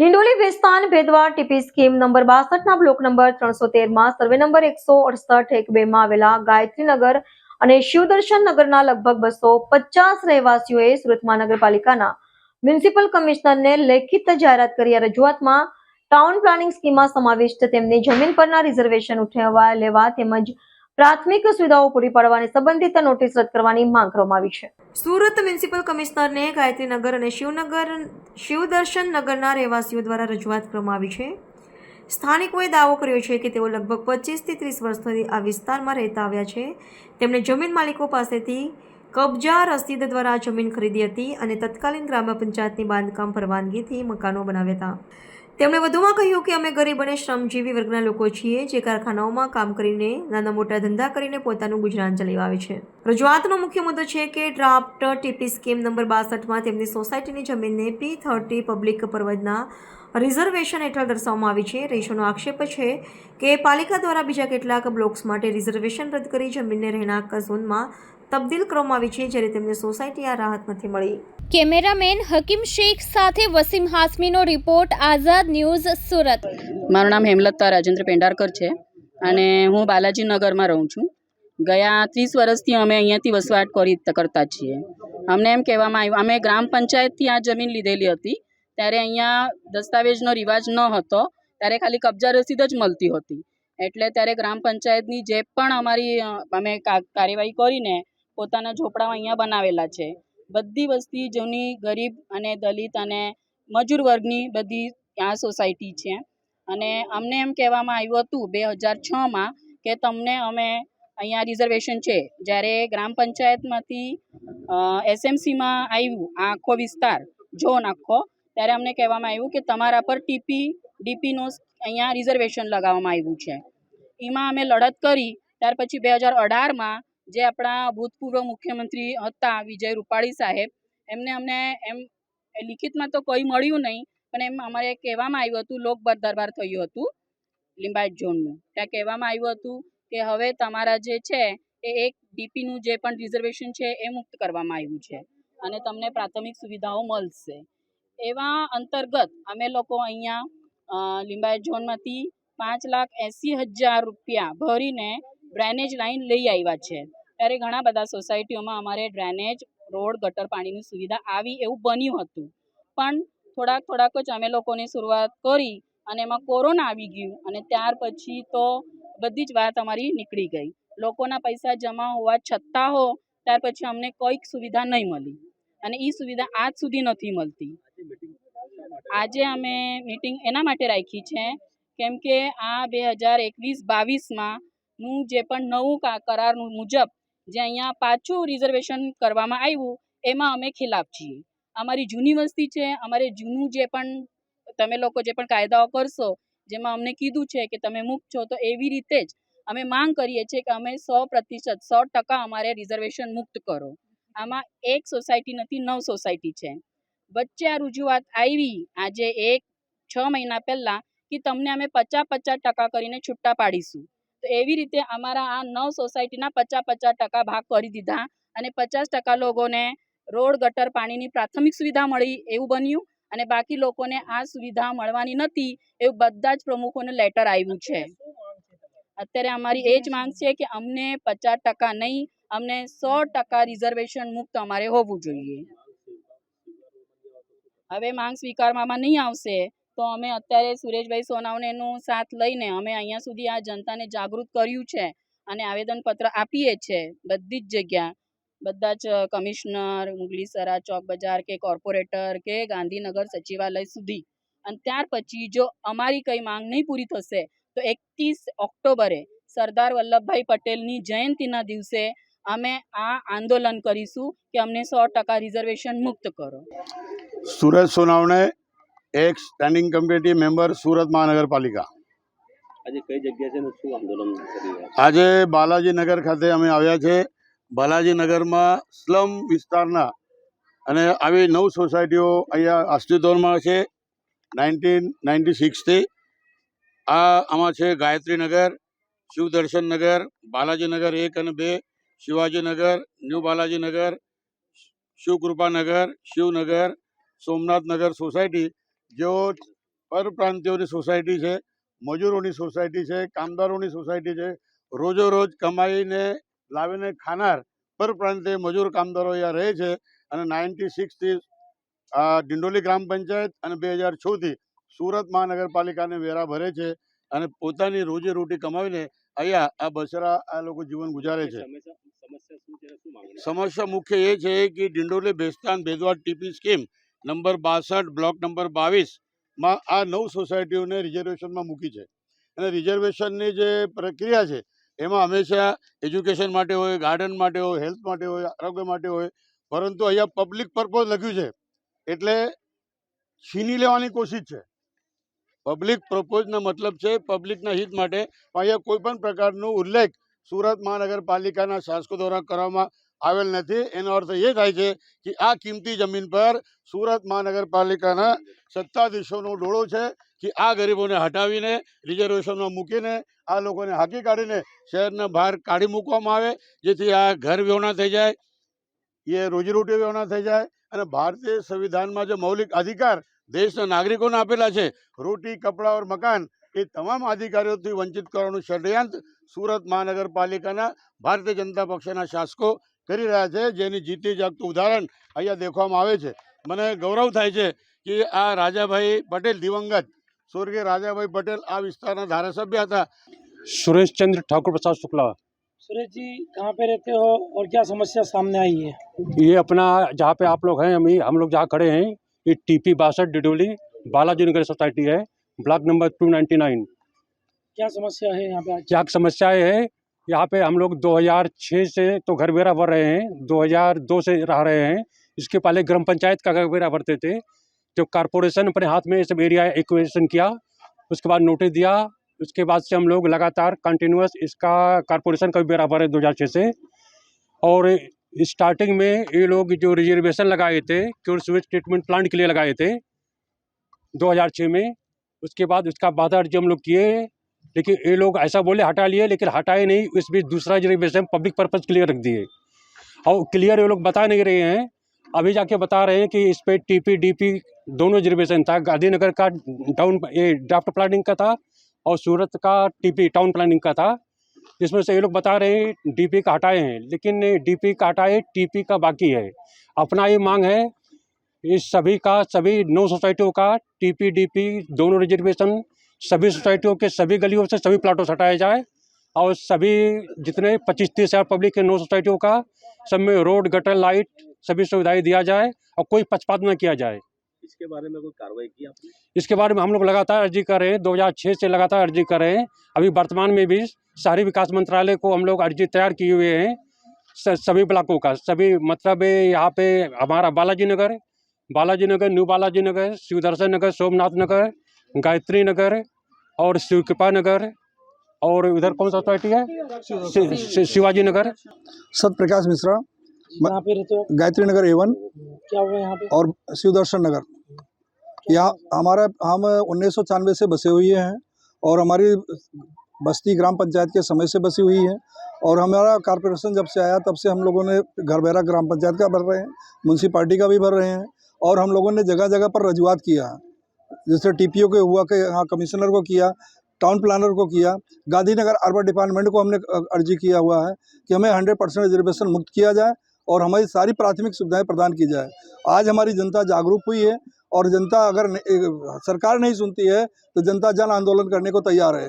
ડિંડોલી વિસ્તાન ભેદવા TP scheme number બાસઠના બ્લોક નંબર ત્રણસો તેરમાં સર્વે નંબર એકસો અડસઠ એક બેમાં આવેલા ગાયત્રીનગર અને શિવદર્શન નગરના લગભગ બસો પચાસ રહેવાસીઓએ સુરત મહાનગરપાલિકાના મ્યુનિસિપલ કમિશનરને લેખિત જાહેરાત કરી. રજૂઆતમાં ટાઉન પ્લાનિંગ સ્કીમમાં સમાવિષ્ટ તેમની જમીન પરના રિઝર્વેશન ઉઠાવવા લેવા તેમજ પ્રાથમિક સુવિધાઓ પૂરી પાડવાની સંબંધિત નોટિસ રદ કરવાની માંગ કરવામાં આવી છે. સુરત મ્યુનિસિપલ કમિશનરને ગાયત્રીનગર અને શિવનગર, શિવદર્શન નગરના રહેવાસીઓ દ્વારા રજૂઆત કરવામાં આવી છે. સ્થાનિકોએ દાવો કર્યો છે કે તેઓ લગભગ પચીસથી ત્રીસ વર્ષથી આ વિસ્તારમાં રહેતા આવ્યા છે. તેમણે જમીન માલિકો પાસેથી કબજા રસીદ દ્વારા જમીન ખરીદી હતી અને તત્કાલીન ગ્રામ પંચાયતની બાંધકામ પરવાનગીથી મકાનો બનાવ્યા હતા. તેમણે વધુમાં કહ્યું કે અમે ગરીબ અને શ્રમજીવી વર્ગના લોકો છીએ જે કારખાનાઓમાં કામ કરીને, નાના મોટા ધંધા કરીને પોતાનું ગુજરાન ચલાવે છે. રજૂઆતનો મુખ્ય મુદ્દો છે કે ડ્રાફ્ટ ટીપી સ્કીમ નંબર બાસઠમાં તેમની સોસાયટીની જમીનને પી થર્ટી પબ્લિક પરવજના રિઝર્વેશન હેઠળ દર્શાવવામાં આવી છે. રહીશોનો આક્ષેપ છે કે પાલિકા દ્વારા બીજા કેટલાક બ્લોક્સ માટે રિઝર્વેશન રદ કરી જમીનને રહેણાંક ઝોનમાં તબદીલ કરવામાં આવી છે જ્યારે તેમને સોસાયટી આ રાહત નથી મળી. કેમેરામેન હકીમ શેખ સાથે વસીમ હાસમીનો રિપોર્ટ આઝાદ ન્યૂઝ સુરત. મારું નામ હેમલતા રાજેન્દ્ર પેંડારકર છે અને હું બાલાજી નગરમાં રહું છું. ગયા ત્રીસ વર્ષથી અમે અહીંયાથી વસવાટ કરી કરતા છીએ. અમને એમ કહેવામાં આવ્યું અમે ગ્રામ પંચાયતથી આ જમીન લીધેલી હતી. ત્યારે અહીંયા દસ્તાવેજનો રિવાજ ન હતો ત્યારે ખાલી કબજા રસીદ જ મળતી હતી. એટલે ત્યારે ગ્રામ પંચાયતની જે પણ અમારી અમે કા- કાર્યવાહી કરીને પોતાના ઝોપડાઓ અહીંયા બનાવેલા છે. બધી વસ્તી જૂની ગરીબ અને દલિત અને મજૂર વર્ગની બધી આ સોસાયટી છે. અને અમને એમ કહેવામાં આવ્યું હતું બે હજાર છમાં કે તમને અમે અહીંયા રિઝર્વેશન છે. જ્યારે ગ્રામ પંચાયતમાંથી એસએમસીમાં આવ્યું આ આખો વિસ્તાર, ઝોન આખો, ત્યારે અમને કહેવામાં આવ્યું કે તમારા પર ટીપી, ડીપીનું અહીંયા રિઝર્વેશન લગાવવામાં આવ્યું છે. એમાં અમે લડત કરી. ત્યાર પછી બે હજાર અઢારમાં જે આપણા ભૂતપૂર્વ મુખ્યમંત્રી હતા વિજય રૂપાણી સાહેબ, એમને અમને એમ લિખિતમાં તો કોઈ મળ્યું નહીં, પણ એમ અમારે કહેવામાં આવ્યું હતું, લોક દરબાર થયું હતું, લિંબાયત ઝોનનું. ત્યાં કહેવામાં આવ્યું હતું કે હવે તમારા જે છે, એ એક ડીપીનું જે પણ રિઝર્વેશન છે, એ મુક્ત કરવામાં આવ્યું છે અને તમને પ્રાથમિક સુવિધાઓ મળશે. એવા અંતર્ગત અમે લોકો અહીંયા લિંબાયત ઝોનમાંથી પાંચ લાખ એંસી હજાર રૂપિયા ભરીને ડ્રેનેજ લાઈન લઈ આવ્યા છે. ત્યારે ઘણા બધા સોસાયટીઓમાં અમારે ડ્રેનેજ, રોડ, ગટર પાણીની સુવિધા આવી એવું બન્યું હતું. પણ થોડાક થોડાક જ અમે લોકોની શરૂઆત કરી અને એમાં કોરોના આવી ગયું અને ત્યાર પછી તો બધી જ વાત અમારી નીકળી ગઈ. લોકોના પૈસા જમા હોવા છતાં હો ત્યાર પછી અમને કોઈક સુવિધા નહીં મળી અને એ સુવિધા આજ સુધી નથી મળતી. આજે અમે મીટિંગ એના માટે રાખી છે કેમ કે આ બે હજાર એકવીસ બાવીસમાં નું જે પણ નવું કરાર મુજબ જે અહીંયા પાછું રિઝર્વેશન કરવામાં આવ્યું, એમાં અમે ખિલાફ છીએ. અમારી જૂની વસ્તી છે, અમારે જૂનું જે પણ તમે લોકો જે પણ કાયદાઓ કરશો, જેમાં અમને કીધું છે કે તમે મુક્ત છો, તો એવી રીતે જ અમે માંગ કરીએ છીએ કે અમે સો પ્રતિશત, સો ટકા અમારે રિઝર્વેશન મુક્ત કરો. આમાં એક સોસાયટી નથી, નવ સોસાયટી છે. વચ્ચે આ રજૂઆત આવી આજે એક છ મહિના પહેલાં કે તમને અમે પચાસ પચાસ ટકા કરીને છૂટા પાડીશું. તો એવી રીતે અમારા આ નવ સોસાયટીના પચાસ પચાસ ટકા ભાગ કરી દીધા અને પચાસ ટકા લોકોને રોડ ગટર પાણીની પ્રાથમિક સુવિધા મળી એવું બન્યું અને બાકી લોકોને આ સુવિધા મળવાની નથી એવું બધા જ પ્રમુખોને લેટર આવ્યું છે. અત્યારે અમારી એ જ માંગ છે કે અમને પચાસ ટકા નહીં અમને સો ટકા રિઝર્વેશન મુક્ત અમારે હોવું જોઈએ. હવે માંગ સ્વીકારવામાં નહીં આવશે. તો અમે અત્યારે સુરેશભાઈ સોનાવનેનું સાથ લઈને અમે અહીંયા સુધી આ જનતાને જાગૃત કર્યું છે અને આવેદનપત્ર આપીએ છીએ બધી જ જગ્યા. બધા જ કમિશનર મુગલીસરા ચોક બજાર કે કોર્પોરેટર કે ગાંધીનગર સચિવાલય સુધી. અને ત્યાર પછી જો અમારી કંઈ માંગ નહીં પૂરી થશે, તો એકત્રીસ ઓક્ટોબરે સરદાર વલ્લભભાઈ પટેલની જયંતિના દિવસે અમે આ આંદોલન કરીશું કે અમને સો ટકા રિઝર્વેશન મુક્ત કરો. સુરત સોનાવણે એક સ્ટેન્ડિંગ કમિટી મેમ્બર સુરત મહાનગરપાલિકા. આજે કઈ જગ્યા છે શું આંદોલન આજે બાલાજીનગર ખાતે અમે આવ્યા છે. બાલાજીનગરમાં સ્લમ વિસ્તારના અને આવી નવ સોસાયટીઓ અહીંયા અસ્તિત્વમાં છે. નાઇન્ટીન નાઇન્ટી સિક્સથી આ આમાં છે ગાયત્રીનગર શિવદર્શનનગર બાલાજીનગર એક અને બે શિવાજીનગર ન્યૂ બાલાજીનગર શિવકૃપાનગર શિવનગર સોમનાથનગર સોસાયટી જેઓ પરપ્રાંતિયોની સોસાયટી છે મજૂરોની સોસાયટી છે કામદારોની સોસાયટી છે રોજો રોજ કમાઈને લાવીને ખાનાર પરપ્રાંતિય મજૂર કામદારો અહીંયા રહે છે અને નાઇન્ટી સિક્સથી ડિંડોલી ગ્રામ પંચાયત અને બે હજાર છથી સુરત મહાનગરપાલિકાને વેરા ભરે છે અને પોતાની રોજીરોટી કમાવીને અહીંયા આ બસરા આ લોકો જીવન ગુજારે છે. સમસ્યા મુખ્ય એ છે કે Dindoli Bestan Bhedwad TP scheme number બાસઠ, બ્લોક નંબર બાવીસમાં આ નવ સોસાયટીઓને રિઝર્વેશનમાં મૂકી છે. અને રિઝર્વેશનની જે પ્રક્રિયા છે, એમાં હંમેશા એજ્યુકેશન માટે હોય, ગાર્ડન માટે હોય, હેલ્થ માટે હોય, આરોગ્ય માટે હોય, પરંતુ અહીંયા પબ્લિક પર્પઝ લખ્યું છે. એટલે છીની લેવાની કોશિશ છે. પબ્લિક પ્રપોઝનો મતલબ છે, પબ્લિકના હિત માટે અહીંયા કોઈ પણ પ્રકારનો ઉલ્લેખ સુરત મહાનગરપાલિકાના શાસકો દ્વારા કરવામાં આવેલ નથી. એનો અર્થ એ થાય છે કે આ કિંમતી જમીન પર સુરત મહાનગરપાલિકાના સત્તાધીશોનો ડોળો છે કે આ ગરીબોને હટાવીને રિઝર્વેશનમાં મૂકીને, આ લોકોને હાકી કાઢીને શહેરના બહાર કાઢી મૂકવામાં આવે, જેથી આ ઘર વ્યવના થઈ જાય, એ રોજીરોટી વ્યવના થઈ જાય અને ભારતીય સંવિધાનમાં જે મૌલિક અધિકાર દેશના નાગરિકોને આપેલા છે, રોટી, કપડાં ઓર મકાન, એ તમામ અધિકારીઓથી વંચિત કરવાનું ષડયંત્ર સુરત મહાનગરપાલિકાના ભારતીય જનતા પક્ષના શાસકો કરી રહ્યા છે જેની જીતી જાગતું ઉદાહરણ અહીંયા દેખવામાં આવે છે મને ગૌરવ થાય છે કે આ રાજાભાઈ પટેલ દિવંગત સ્વર્ગીય રાજાભાઈ પટેલ આ વિસ્તારના ધારાસભ્ય હતા सुरेश चंद्र ठाकुर प्रसाद शुक्ला सुरेश जी कहाँ पे रहते हो और क्या समस्या सामने आई है ये अपना जहाँ पे आप लोग हैं हम हम लोग जहाँ खड़े हैं ये टीपी बासठ डिडोली बालाजी नगर सोसाइटी है block number two ninety nine क्या समस्या है यहाँ पे आज क्या समस्याएं है यहाँ पे हम लोग 2006 से तो घर बेरा भर रहे हैं 2002 से रह रहे हैं। इसके पहले ग्राम पंचायत का घर बेरा भरते थे जो कारपोरेशन अपने हाथ में सब एरिया एक्वेशन किया, उसके बाद नोटिस दिया, उसके बाद से हम लोग लगातार कंटिन्यूस इसका कारपोरेशन का भी बेरा भरे 2006 से। और स्टार्टिंग में ये लोग जो रिजर्वेशन लगाए थे क्योर स्विच ट्रीटमेंट प्लांट के लिए लगाए थे 2006 में। उसके बाद उसका बाधा अर्जी हम लोग किए लेकिन ये लोग ऐसा बोले, हटा लिए, लेकिन हटाए नहीं, इस बीच दूसरा रिजर्वेशन पब्लिक पर्पज़ क्लियर रख दिए। और क्लियर ये लोग बता नहीं रहे हैं। अभी जाके बता रहे हैं कि इस पे टीपी डीपी दोनों रिजर्वेशन था। गांधीनगर का टाउन ये ड्राफ्ट प्लानिंग का था और सूरत का टीपी टाउन प्लानिंग का था, जिसमें से ये लोग बता रहे हैं डीपी का हटाए हैं। लेकिन डीपी का हटाए टीपी का बाकी है। अपना ये मांग है इस सभी का, सभी नौ सोसाइटियों का टीपी डीपी दोनों रिजर्वेशन सभी सोसाइटियों के सभी गलियों से सभी प्लाटों से हटाया जाए और सभी जितने पच्चीस तीस हज़ार पब्लिक के नौ सोसाइटियों का सब में रोड गटर लाइट सभी सुविधाएँ दिया जाए और कोई पक्षपात न किया जाए। इसके बारे में कोई कार्रवाई की आपने? इसके बारे में हम लोग लगातार अर्जी कर रहे हैं। 2006 से लगातार अर्जी कर रहे हैं। अभी वर्तमान में भी शहरी विकास मंत्रालय को हम लोग अर्जी तैयार किए हुए हैं सभी ब्लॉकों का। सभी मतलब यहाँ पे हमारा बालाजी नगर बालाजी नगर न्यू बालाजी नगर शिवदर्शन नगर सोमनाथ नगर गायत्री नगर और शिवकृपा नगर और उधर कौन सा सोसाइटी है? शिवाजी नगर सत प्रकाश मिश्रा पे गायत्री नगर एवन क्या हुआ यहाँ पे? और शिवदर्शन नगर। यहाँ हमारा हम उन्नीस सौ छियानवे से बसे हुए हैं और हमारी बस्ती ग्राम पंचायत के समय से बसी हुई है और हमारा कॉरपोरेशन जब से आया तब से हम लोगों ने घर बैरा ग्राम पंचायत का भर रहे हैं म्यूनसिपाल्टी का भी भर रहे हैं और हम लोगों ने जगह जगह पर रजुआत किया जैसे टीपीओ के हुआ के यहाँ कमिश्नर को किया टाउन प्लानर को किया, गांधीनगर अर्बन डिपार्टमेंट को हमने अर्जी किया हुआ है कि हमें हंड्रेड परसेंट रिजर्वेशन मुक्त किया जाए और हमारी सारी प्राथमिक सुविधाएँ प्रदान की जाए। आज हमारी जनता जागरूक हुई है और जनता अगर सरकार नहीं सुनती है तो जनता जन आंदोलन करने को तैयार है।